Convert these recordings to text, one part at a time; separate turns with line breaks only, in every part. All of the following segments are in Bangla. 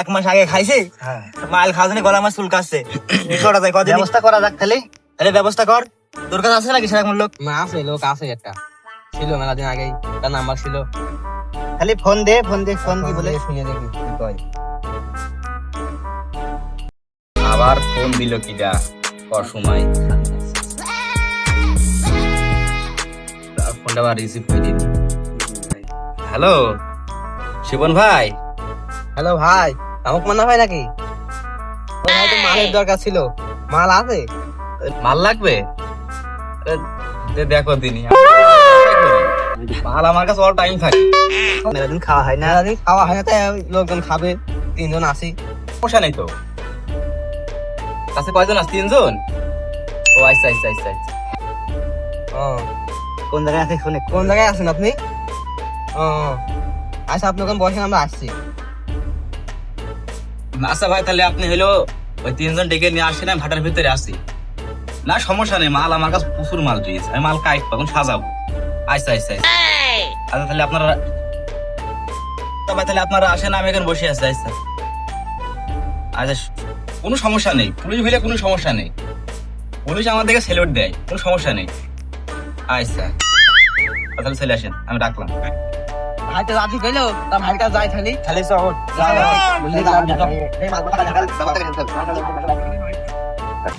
এক মাস আগে খাইছি।
হ্যাঁ।
মাল খাওয়া জন্য গলা কি করা যায় কদিন?
ব্যবস্থা করা যাক তাহলে।
তাহলে ব্যবস্থা কর। তোর কাছে আছে নাকি সেরকম লোক?
না আছে লোক আছে একটা। ছিল মেলা দিন আগেই তার নাম্বার ছিল।
খালি ফোন দে ফোন দে ফোন কি বলে?
শুনে দেখি কি কয়।
আবার ফোন দিল কিটা অসময় তার ফোনটা আবার রিসিভ করে দিন হ্যালো? শিবন ভাই?
হ্যালো ভাই আমাকে মানা ভাই নাকি? ওই তো মালের দরকার ছিল। মাল আছে?
মাল লাগবে? দেখো দিনই মাল আমার কাছে অল টাইম থাকে।
মেলা দিন খাওয়া হয় না
খাওয়া হয় না তাই লোকজন খাবে। তিনজন আসি।
সমস্যা নেই তো। কাছে কয়জন আছে? তিনজন? ও আচ্ছা আচ্ছা আচ্ছা আচ্ছা।
ও
কোন জায়গায় আছে শুনে?
কোন জায়গায় আছেন আপনি? ও আচ্ছা আপনি ওখানে বসেন আমরা আসছি।
আচ্ছা ভাই তাহলে আপনি হলো ওই তিনজন ডেকে নিয়ে আসেন আমি ভাটার ভিতরে আসি না সমস্যা নেই মাল আমার কাছে প্রচুর মাল রয়েছে আমি মাল কাইট পাবো সাজাবো। আচ্ছা আচ্ছা আচ্ছা তাহলে আপনারা ভাই তাহলে আপনারা আসেন আমি এখানে বসে আছি আচ্ছা আচ্ছা কোনো সমস্যা নেই পুলিশ হইলে কোনো সমস্যা নেই। পুলিশ আমাদেরকে সেলুট দেয় কোনো সমস্যা নেই। আচ্ছা আচ্ছা, তাহলে চলে আসেন আমি রাখলাম।
ভাই তো রাজি গেলো তা ভাইয়ের কাছে যাই খালি
খালি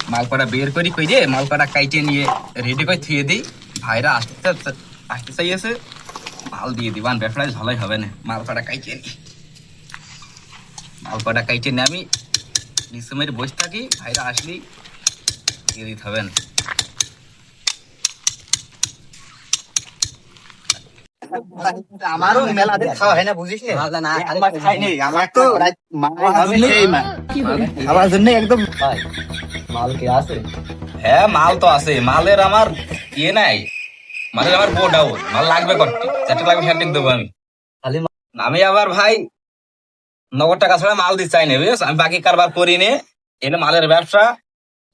মালপাড়া বের করি কই রে? মালপাড়া কাইটে নিয়ে রেডি করে থুয়ে দিই। ভাইরা আসতে আসতে চাইছে। মাল দিয়ে দিবান ব্যবসায় ভালোই হবে না। মালপাড়া কাইটে নি। মালপাড়া কাইটে নিয়ে আমি। নিঃসময়ের বসে থাকি ভাইরা আসলি। দিয়ে দিতে হবে না।
আমারও মেলা দিন খাওয়া হয় না বুঝিস না আমার খাইনি আমার তো আমার জন্য একদম
মাল কে আছে?
হ্যাঁ মাল তো আছে। মালের আমার ইয়ে নাই। মালের আমার বোর্ড আউট। মাল লাগবে করতে যেটা লাগবে সেটা দেবো আমি।
খালি
আমি আবার ভাই নগদ টাকা ছাড়া মাল দিতে চাই না বুঝেছ? আমি বাকি কারবার করি নে। এটা মালের ব্যবসা।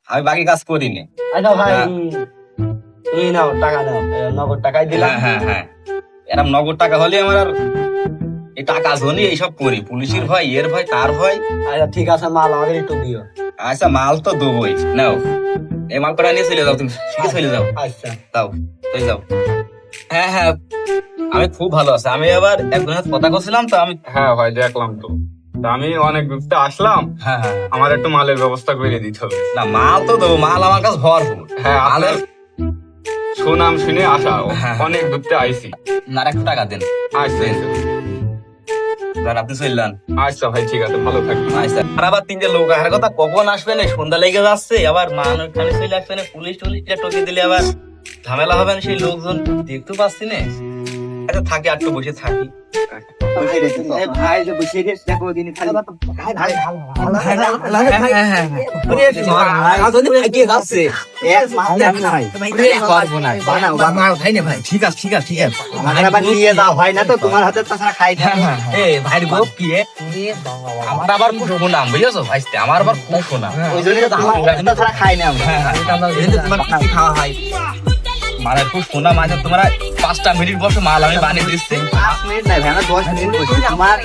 আমি বাকি কাজ করি নে।
আচ্ছা ভাই।
হ্যাঁ।
এই নাও টাকা নাও। নগদ টাকাই দিলাম।
হ্যাঁ হ্যাঁ হ্যাঁ। এরকম নগদ টাকা হলে আমার আর এই টাকা ধনি এইসব করি। পুলিশের ভয় এর ভয় তার ভয়।
আচ্ছা ঠিক আছে মাল আমাদের একটু দিও।
আচ্ছা মাল তো দেবোই। নাও। এই মাল কটা নিয়ে চলে যাও তুমি। শিখে চলে যাও।
আচ্ছা।
যাও চলে যাও। হ্যাঁ হ্যাঁ আমি খুব ভালো আছি। আমি আবার একজনের সাথে কথা করছিলাম তো আমি
হ্যাঁ ভাই দেখলাম তো। তা আমি অনেক ঘুরতে আসলাম।
হ্যাঁ হ্যাঁ।
আমার একটু মালের ব্যবস্থা করে দিতে হবে।
না মাল তো দেবো। মাল আমার কাছে ভরপুর।
হ্যাঁ
মালের
সুনাম শুনে আসা।
হ্যাঁ।
অনেক ঘুরতে আইসি
না একশো একটু টাকা দেন।
আচ্ছা।
আপনি চললেন
আচ্ছা ভাই ঠিক আছে ভালো থাকবেন।
আচ্ছা। আর আবার তিনটে লোক আসার কথা কখন আসবেন সন্ধ্যা লেগে যাচ্ছে আবার মান ওইখানে চলে পুলিশ টকে দিলে আবার ঝামেলা হবে না সেই লোকজন। দেখতে পাচ্ছি না? আচ্ছা থাকি আর একটু বসে থাকি।
ভাই বসে রে দেখো দিন খালি ভাই ভাই
যাচ্ছে
এক মাল দেখ নাই বানাও বানাও
ভাই না ভাই ঠিক আছে ঠিক আছে ঠিক আছে
আমার আবার নিয়ে যাও হয় না তো তোমার হাতে তাছাড়া খাই
গো কি
আমার আবার খুব বুঝেছ ভাইস্তে আমার আবার খুব সুনাম
ওই জন্য তাছাড়া খাই না আমরা
তোমার খাওয়া হয়
মানে খুব সুনাম আছে তোমরা পাঁচটা মিনিট বসে মাল আমি বানিয়ে দিচ্ছি।
পাঁচ মিনিট নাই ভাই দশ মিনিট বসি। তোমার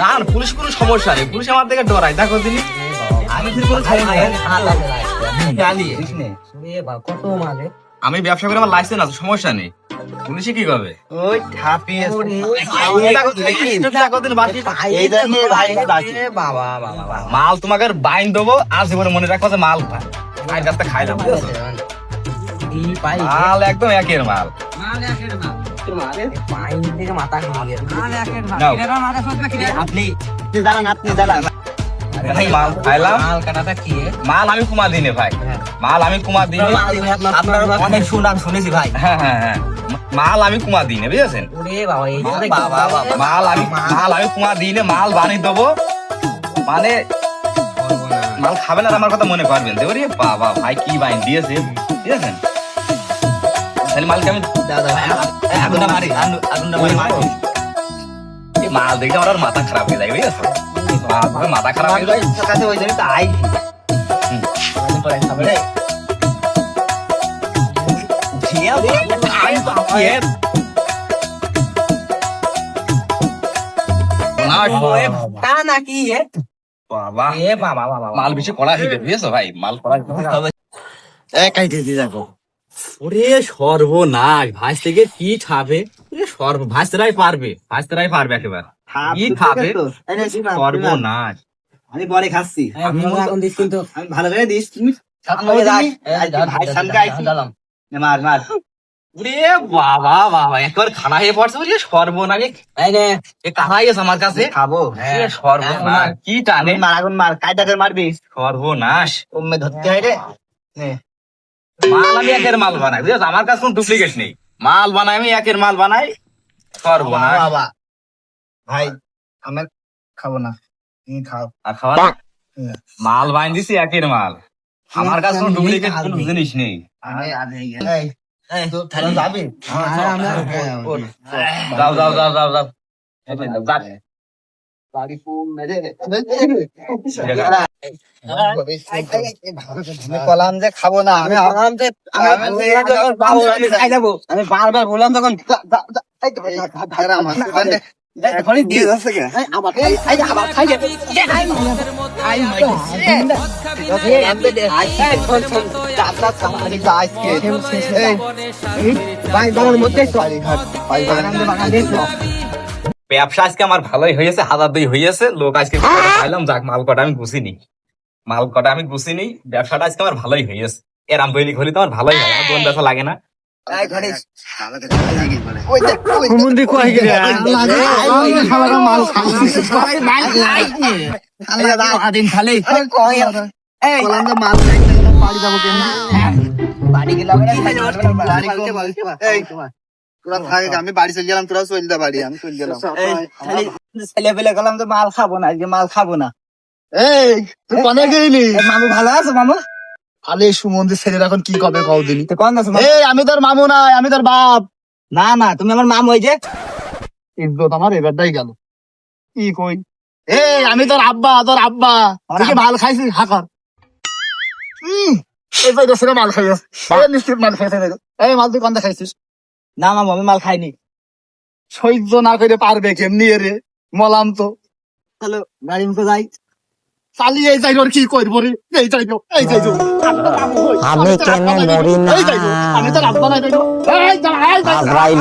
না না, পুলিশ কোনো সমস্যা নেই। পুলিশ আমার থেকে ডরাই দেখো দিনি
আমি খাই
কত মালে
ব্যবসা করে আমার লাইসেন্স আছে সমস্যা নেই। পুলিশে কি করবে?
ওই
মাল তোমাকে বাইন দেবো আর জীবনে মনে রাখব যে মাল খাইলাম বুঝেছ?
পাই
মাল একদম একের মাল। মাল খাইলাম।
মাল কাটাটা কি
মাল আমি কুমা দিনে ভাই। মাল আমি কুমা দিনে।
অনেক সুনাম শুনেছি ভাই।
হ্যাঁ হ্যাঁ হ্যাঁ। মাল আমি কুমা দিনে বুঝেছেন?
ওরে বাবা এই
বাবা বাবা।
মাল আমি মাল আমি কুমা দিনে মাল বানিয়ে দেবো। মানে মাল খাবেন আর আমার কথা মনে করবেন। বাবা ভাই কি বাইন দিয়েছে বুঝেছেন? তাহলে মালকে আমি
আগুনটা মারি আগুনটা মারি মারি।
এই মাল দেখে আমার মাথা খারাপ হয়ে যায় বুঝেছ? মাথা খারাপ হয়ে যায়।
কাছে ওই জন্য তো
মাল বেশি কড়া হইতে বুঝেছ ভাই? মাল কড়া
একাই দিয়ে যাব।
ওরে সর্বনাশ ভাইস থেকে কি খাবে? ওরে সর্ব ভাইসরাই পারবে পারবে একেবারে। কি খাবে? সর্বনাশ।
আমি পরে খাচ্ছি।
আমি এখন দিস কিন্তু
আমি ভালো করে দিস। তুমি ভাই সামনে আইছি। মার মার।
ওরে বাবা বাবা একবার খানা হয়ে পড়ছে ওরে সর্বনাশ। এ আমার কাছে?
খাব।
এ সর্বনাশ কি টানে?
মার আগুন মার কায়দা করে মারবি।
সর্বনাশ।
ওমে ধরতে হয় রে।
মাল আমি একের মাল বানাই বুঝেছ? আমার কাছে কোনো ডুপ্লিকেট নেই। মাল বানাই আমি একের মাল বানাই সর্বনাশ
বাবা ভাই আমি খাব না। তুমি খাও।
আর খাওয়া মাল বাইন দিছি একের মাল। আমার কাছে কোনো ডুপ্লিকেট কোনো জিনিস নেই।
হ্যাঁ, আমরা-
যাও যাও যাও যাও যাও।
কলাম যে খাব না আমি আমি
বারবার বললাম তখন
এখনই
ব্যবসা আজকে আমার ভালোই হয়েছে হাজার দুই হয়েছে লোক আজকে পাইলাম যাক মাল কটা আমি গুছিনি। মাল কটা আমি গুছিনি ব্যবসাটা আজকে আমার ভালোই হয়েছে। এরাম দৈনিক হলে তো আমার ভালোই হয় আমার বোন ব্যবসা লাগে না।
দিন খালি কলাম যে মাল তোরা থাকে আমি বাড়ি চলে গেলাম তোরা চলে যা বাড়ি আমি চলে গেলাম। ছেলে পেলে গেলাম তো মাল খাব না আজকে মাল খাব না।
এই তুই কনে গেলি?
মামু ভালো আছে মামু?
আলে সুমন্দির ছেলের এখন কি কবে কও দিনি
তো কোন আছো
এই আমি তোর মামু নাই আমি তোর বাপ।
না না তুমি আমার মামু ওই যে।
ইজ্জত আমার এবারটাই গেল। কি কই? এই আমি তোর আব্বা তোর আব্বা। তুই মাল খাইছিস? হাকর হুম এই তো দোসরে মাল খাইছিস এই নিশ্চিত মাল খাইছিস এই মাল তুই কোনটা খাইছিস?
না মামু আমি মাল খাইনি।
সহ্য না করে পারবে কেমনি রে মলাম তো।
হ্যালো গাড়ি মুখে যাই।
চালিয়ে এই যাইব কি করব রে? এই যাই এই যাই আমি কেন মরি না? আমি তো রাখব না এই